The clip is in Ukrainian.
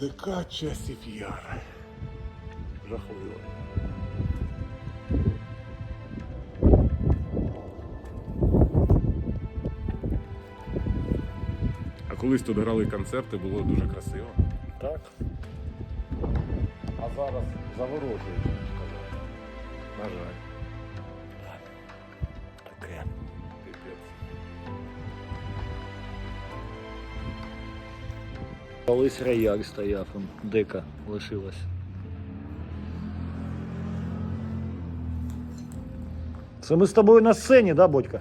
ДК часів яр. Жахливо. А колись тут грали концерти, було дуже красиво. Так. А зараз заворожують, сказати. На жаль. Таке. Колись рояль стояв, он дека лишилась. Це ми з тобою на сцені, да, Бодька?